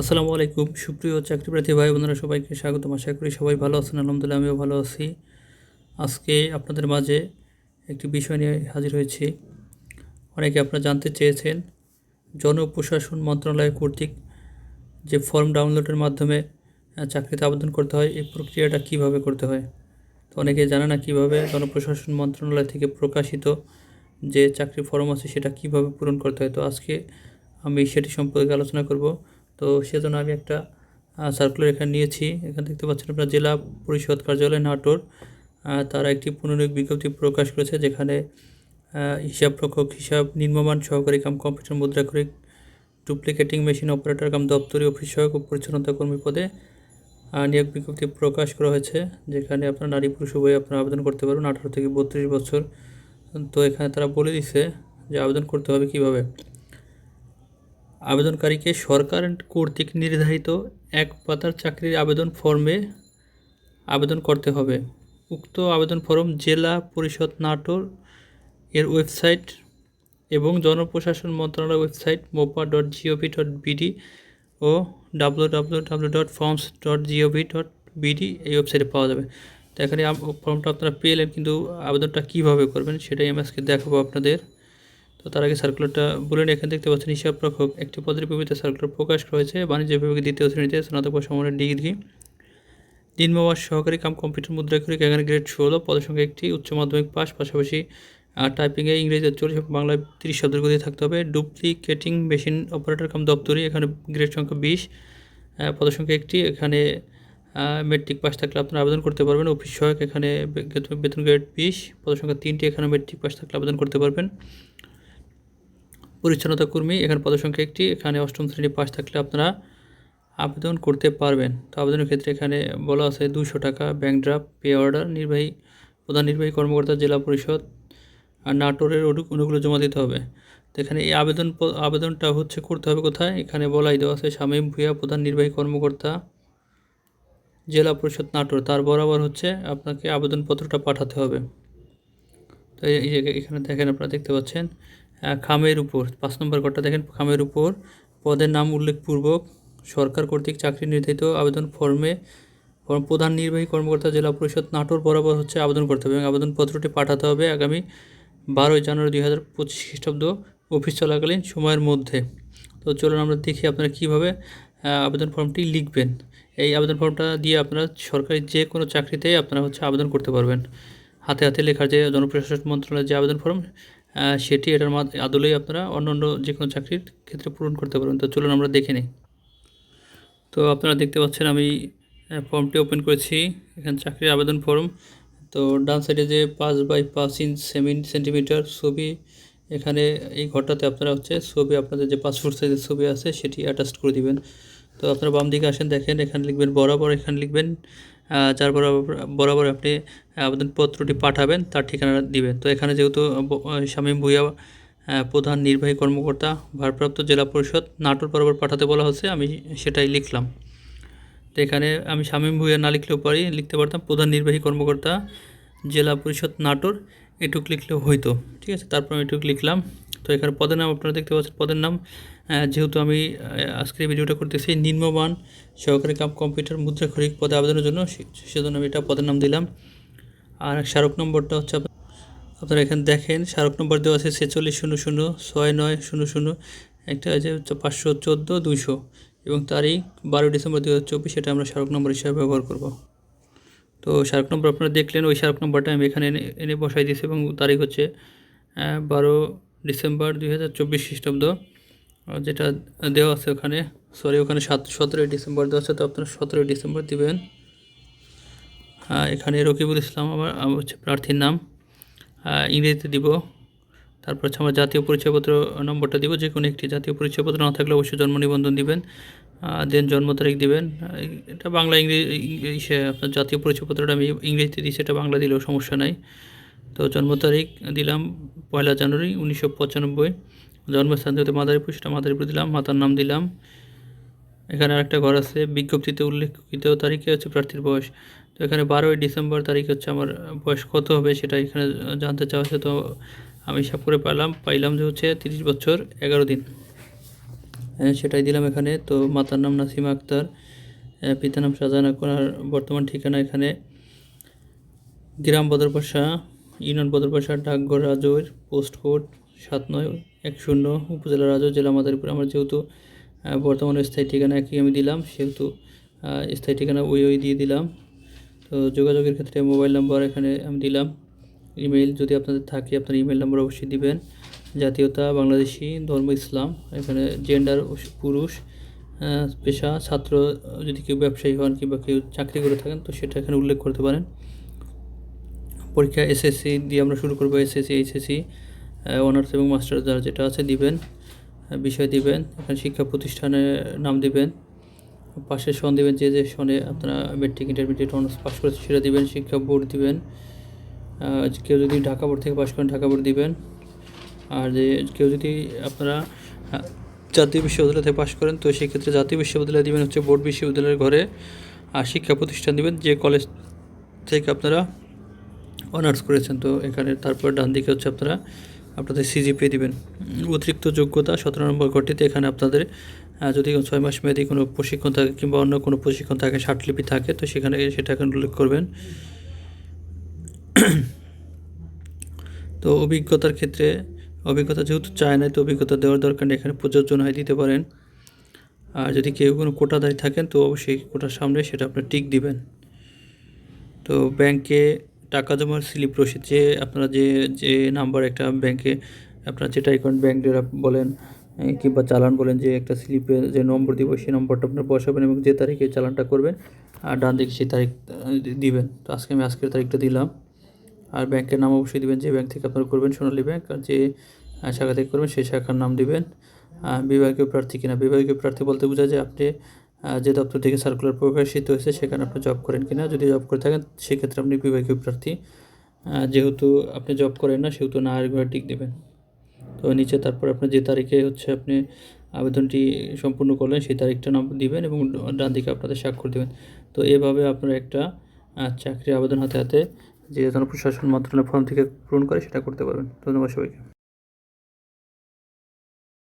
আসসালামু আলাইকুম। সুপ্রিয় চাকরিপ্রার্থী ভাই, বোনেরা, সবাইকে স্বাগতম। আশা করি সবাই ভালো আছেন। আলহামদুলিল্লাহ, আমিও ভালো আছি। আজকে আপনাদের মাঝে একটি বিষয় নিয়ে হাজির হয়েছি। অনেকে আপনারা জানতে চেয়েছেন, জনপ্রশাসন মন্ত্রণালয় কর্তৃক যে ফর্ম ডাউনলোডের মাধ্যমে চাকরিতে আবেদন করতে হয়, এই প্রক্রিয়াটা কীভাবে করতে হয়? তো অনেকে জানে না কীভাবে জনপ্রশাসন মন্ত্রণালয় থেকে প্রকাশিত যে চাকরি ফর্ম আছে, সেটা কীভাবে পূরণ করতে হয়। তো আজকে আমি সেটি সম্পর্কে আলোচনা করব। তো সেজন্য আমি একটা সার্কুলার এখানে নিয়েছি। এখানে দেখতে পাচ্ছেন আপনার জেলা পরিষদ কার্যালয় নাটোর। তারা একটি পুনরুক্তি বিজ্ঞপ্তি প্রকাশ করেছে যেখানে হিসাব রক্ষক হিসাব নির্মমান সহকারী কাম কম্পিউটার মুদ্রা করে ডুপ্লিকেটিং মেশিন অপারেটর কাম দপ্তরি অফিস সহায়ক ও পরিচ্ছন্নতা কর্মী পদে নিয়োগ বিজ্ঞপ্তি প্রকাশ করা হয়েছে যেখানে আপনার নারী পুরুষ উভয়ে আপনারা আবেদন করতে পারবেন। আঠারো থেকে বত্রিশ বছর। তো এখানে তারা বলে দিছে যে আবেদন করতে হবে কীভাবে? আবেদনকারীকে সরকার কর্তৃক নির্ধারিত এক পাতার চাকরির আবেদন ফর্মে আবেদন করতে হবে। উক্ত আবেদন ফর্ম জেলা পরিষদ নাটোর এর ওয়েবসাইট এবং জনপ্রশাসন মন্ত্রণালয়ের website mopa dot G O V dot BD ও W W W dot forms dot G O V dot BD এই ওয়েবসাইটে পাওয়া যাবে। তো এখানে ফর্মটা আপনারা পেলেন, কিন্তু আবেদনটা কীভাবে করবেন সেটাই আমি আজকে দেখাবো আপনাদের। তো তার আগে সার্কুলারটা বলে নিই, এখানে দেখতে পাচ্ছেন হিসাব রক্ষক। একটি পদের বিপরীতে সার্কুলার প্রকাশ করা হয়েছে। বাণিজ্য বিভাগে দ্বিতীয় শ্রেণীতে স্নাতক সমানের ডিগ্রি। দিনমাস সহকারী কাম কম্পিউটার মুদ্রাক্ষরিক এখানে গ্রেড ষোলো পদের সঙ্গে একটি উচ্চ মাধ্যমিক পাস পাশাপাশি টাইপিংয়ে ইংরেজিতে চল্লিশ বাংলায় তিরিশ শব্দের গতি থাকতে হবে। ডুপ্লিকেটিং মেশিন অপারেটর কাম দপ্তরি এখানে গ্রেড সংখ্যা বিশ। পদের সংখ্যা একটি এখানে মেট্রিক পাস থাকলে আপনারা আবেদন করতে পারবেন। অফিস সহায়ক এখানে বেতন গ্রেড বিশ। পদের সংখ্যা তিনটি এখানে মেট্রিক পাস থাকলে আবেদন করতে পারবেন। পরিচ্ছন্নতা কর্মী, এখানে পদসংখ্যা একটি, এখানে অষ্টম শ্রেণি পাস থাকলে আপনারা আবেদন করতে পারবেন। তো আবেদনের ক্ষেত্রে এখানে বলা আছে দুশো টাকা ব্যাংক ড্রাফট, পে অর্ডার, নির্বাহী, প্রধান নির্বাহী কর্মকর্তা, জেলা পরিষদ, আর নাটোরের অনু- অনুগুলো জমা দিতে হবে। তো এখানে এই আবেদন আবেদনটা হচ্ছে করতে হবে কোথায়? এখানে বলাই দেওয়া আছে শামীম ভূয়া প্রধান নির্বাহী কর্মকর্তা, জেলা পরিষদ, নাটোর। তার বরাবর হচ্ছে আপনাকে আবেদনপত্রটা পাঠাতে হবে। তো এই এখানে দেখেন আপনারা দেখতে পাচ্ছেন খামের উপর, পাঁচ নম্বর ঘরটা দেখেন, খামের উপর। পদের নাম উল্লেখপূর্বক, সরকার কর্তৃক চাকরি নির্ধারিত আবেদন ফর্মে প্রধান নির্বাহী কর্মকর্তা, জেলা পরিষদ নাটোর বরাবর হচ্ছে আবেদন করতে হবে এবং আবেদনপত্রটি পাঠাতে হবে আগামী বারোই জানুয়ারি দুই হাজার পঁচিশ খ্রিস্টাব্দ অফিস চলাকালীন সময়ের মধ্যে। তো চলুন আমরা দেখি আপনারা কীভাবে আবেদন ফর্মটি লিখবেন। এই আবেদন ফর্মটা দিয়ে আপনারা সরকারি যে কোনো চাকরিতেই আপনারা হচ্ছে আবেদন করতে পারবেন। হাতে হাতে লেখার যে জনপ্রশাসন মন্ত্রণালয়ের যে আবেদন ফর্ম সেটি এটার আদলেই আপনারা অন্য অন্য যে কোনো চাকরির ক্ষেত্রে পূরণ করতে পারবেন। তো চলুন আমরা দেখে নিই। তো আপনারা দেখতে পাচ্ছেন আমি ফর্মটি ওপেন করেছি। এখানে চাকরির আবেদন ফর্ম তো ডান সাইডে যে পাঁচ বাই পাঁচ ইঞ্চ সেমি সেন্টিমিটার ছবি, এখানে এই ঘরটাতে আপনারা হচ্ছে ছবি, আপনাদের যে পাসপোর্ট সাইজের ছবি আছে, সেটি অ্যাটাচ করে দিবেন। তো আপনারা বাম দিকে আসেন, দেখেন এখানে লিখবেন বরাবর, এখানে লিখবেন যার বরাবর বরাবর আপনি আবেদনপত্রটি পাঠাবেন, তার ঠিকানা দিবেন। তো এখানে যেহেতু শামীম ভুইয়া প্রধান নির্বাহী কর্মকর্তা, ভারপ্রাপ্ত জেলা পরিষদ, নাটোর বরাবর পাঠাতে বলা হচ্ছে, আমি সেটাই লিখলাম। তো এখানে আমি শামীম ভুইয়া না লিখলেও পারি, লিখতে পারতাম প্রধান নির্বাহী কর্মকর্তা, জেলা পরিষদ, নাটোর, এটুক লিখলেও হইতো ঠিক আছে, তারপর আমি এটুক লিখলাম। তো এখানে পদের নাম আপনারা দেখতে পাচ্ছেন পদের নাম যেহেতু আমি আহ, আজকের ভিডিওটা করতেছি নিম্নমান সহকারী কাম কম্পিউটার মুদ্রা খরিক পদে আবেদনের জন্য সেজন্য আমি এটা পদের নাম দিলাম। আর স্মারক নম্বরটা হচ্ছে আপনারা এখানে দেখেন স্মারক নম্বর দেওয়া আছে ছেচল্লিশ শূন্য শূন্য ছয় নয় শূন্য শূন্য একটা আছে পাঁচশো চোদ্দ দুইশো এবং তারিখ বারো ডিসেম্বর দু হাজার চব্বিশ সেটা আমরা স্মারক নম্বর হিসাবে ব্যবহার করব। তো স্মারক নম্বর আপনারা দেখলেন ওই স্মারক নম্বরটা আমি এখানে এনে এনে বসাই দিয়েছি এবং তারিখ হচ্ছে বারো ডিসেম্বর দুই হাজার চব্বিশ খ্রিস্টাব্দ যেটা দেওয়া আছে ওখানে। সরি ওখানে সাত সতেরোই ডিসেম্বর দেওয়া আছে, তো আপনারা সতেরোই ডিসেম্বর দিবেন। এখানে রকিবুল ইসলাম আমার হচ্ছে প্রার্থীর নাম। ইংরেজিতে দিব। তারপর হচ্ছে আমার জাতীয় পরিচয়পত্র নম্বরটা দিব। যে কোনো একটি জাতীয় পরিচয়পত্র না থাকলে অবশ্যই জন্ম নিবন্ধন দিবেন। দেন জন্ম তারিখ দিবেন। এটা বাংলা ইংরেজি আপনার জাতীয় পরিচয়পত্রটা আমি ইংরেজিতে দিই সেটা বাংলা দিলেও সমস্যা নাই। তো জন্ম তারিখ দিলাম পয়লা জানুয়ারি উনিশশো পঁচানব্বই। জন্মস্থান যেহেতু মাদারীপুর সেটা মাদারীপুর দিলাম মাতার নাম দিলাম। এখানে আরেকটা ঘর আছে বিজ্ঞপ্তিতে উল্লেখিত তারিখে হচ্ছে প্রার্থীর বয়স। তো এখানে বারোই ডিসেম্বর তারিখ হচ্ছে আমার বয়স কত হবে সেটা এখানে জানতে চাওয়া হচ্ছে তো আমি হিসাব করে পেলাম পাইলাম যে হচ্ছে তিরিশ বছর এগারো দিন। আহ, সেটাই দিলাম এখানে। তো মাতার নাম নাসিমা আক্তার। আহ, পিতার নাম শাহজাহান আক্তার আর বর্তমান ঠিকানা এখানে গ্রাম বদরপাশা ইউনিয়ন বদরপাশা ডাকঘর রাজৈর, পোস্ট কোড সাত নয় এক শূন্য, উপজেলা রাজৈর, জেলা মাদারীপুর। আমার যেহেতু বর্তমানে স্থায়ী ঠিকানা একই আমি দিলাম, সেহেতু স্থায়ী ঠিকানা ওই ওই দিয়ে দিলাম। তো যোগাযোগের ক্ষেত্রে মোবাইল নাম্বার এখানে আমি দিলাম। ইমেল যদি আপনাদের থাকে, আপনার ইমেল নাম্বার অবশ্যই দিবেন। জাতীয়তা, বাংলাদেশি, ধর্ম, ইসলাম, এখানে জেন্ডার পুরুষ পেশা, ছাত্র, যদি কেউ ব্যবসায়ী হন কিংবা কেউ চাকরি করে থাকেন, তো সেটা এখানে উল্লেখ করতে পারেন। পরীক্ষা এসএসসি দিয়ে আমরা শুরু করব, এসএসসি, এইচএসসি অনার্স এবং মাস্টার যার যেটা আছে দিবেন বিষয় দিবেন, এখানে শিক্ষা প্রতিষ্ঠানের নাম দিবেন, পাশে সন দিবেন, যে যে সনে আপনারা মেট্রিক ইন্টারমিডিয়েট অনার্স পাস করেছে সেটা দিবেন, শিক্ষা বোর্ড দিবেন কেউ যদি ঢাকা বোর্ড থেকে পাস করেন ঢাকা বোর্ড দিবেন, আর যে কেউ যদি আপনারা জাতীয় বিশ্ববিদ্যালয় থেকে পাশ করেন, তো সেক্ষেত্রে জাতীয় বিশ্ববিদ্যালয় দিবেন হচ্ছে বোর্ড বিশ্ববিদ্যালয়ের ঘরে, আর শিক্ষা প্রতিষ্ঠান দিবেন, যে কলেজ থেকে আপনারা অনার্স করেছেন। তো এখানে তারপর ডান দিকে হচ্ছে আপনারা, আপনাদের সিজিপি দিবেন। অতিরিক্ত যোগ্যতা সতেরো নম্বর ঘরটিতে এখানে আপনাদের যদি ছয় মাস মেয়াদি কোনো প্রশিক্ষণ থাকে কিংবা অন্য কোনো প্রশিক্ষণ থাকে ষাটলিপি থাকে, তো সেখানে সেটা এখানে উল্লেখ করবেন। তো অভিজ্ঞতার ক্ষেত্রে, অভিজ্ঞতা যেহেতু চায় না, তো অভিজ্ঞতা দেওয়ার দরকার নেই, এখানে প্রযোজ্য নয়, দিতে পারেন। আর যদি কেউ কোনো কোটাদায় থাকেন, তো অবশ্যই কোটার সামনে সেটা আপনার টিক দিবেন। তো ব্যাংকে টাকা জমার স্লিপ রসিদ যে আপনারা যে যে নাম্বার একটা ব্যাংকে আপনারা যেটা অ্যাকাউন্ট ব্যাংক বলেন কিংবা চালান বলেন, যে একটা স্লিপে যে নম্বর দিব, সেই নম্বরটা আপনার বসাবেন এবং যে তারিখে চালানটা করবেন, আর ডান দিকে সেই তারিখ দিবেন। তো আজকে আমি আজকের তারিখটা দিলাম। আর ব্যাংকের নাম অবশ্যই দিবেন, যে ব্যাংক থেকে আপনারা করবেন, সোনালী ব্যাংক আর যে শাখা থেকে করবেন, সেই শাখার নাম দিবেন। বিভাগীয় প্রার্থী কিনা, বিভাগীয় প্রার্থী বলতে বোঝা যায় আপনি যে দপ্তর থেকে সার্কুলার প্রকাশিত হয়েছে, সেখানে আপনি জব করেন কিনা, যদি জব করে থাকেন, সেক্ষেত্রে আপনি বিভাগীয় প্রার্থী। যেহেতু আপনি জব করেন না, সেহেতু না আর টিক দেবেন। তো নিচে তারপর আপনি যে তারিখে হচ্ছে আপনি আবেদনটি সম্পূর্ণ করলেন, সেই তারিখটা নাম দিবেন এবং ডান দিকে আপনাদের স্বাক্ষর দেবেন। তো এভাবে আপনারা একটা চাকরি আবেদন হাতে হাতে যে জনপ্রশাসন মন্ত্রণালয় ফর্ম থেকে পূরণ করে সেটা করতে পারবেন। ধন্যবাদ সবাইকে।